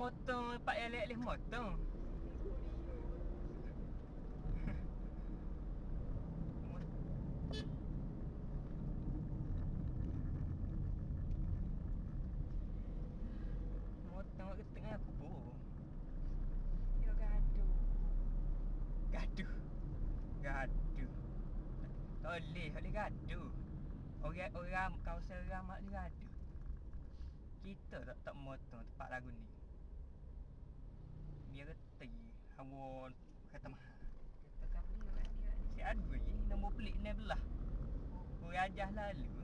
motor Pak yang leleh motor Motor ke tengah kubur. Yo gaduh. Gaduh. Gaduh. Tak boleh, boleh gaduh. Orang, orang kawasan ramak ni gaduh. Kita tak tak motor tempat lagu ni Dia Hawa kata mahal Kata beli kat dia ni. Si Adwi nombor pelik ni belah. Kau ajah lalu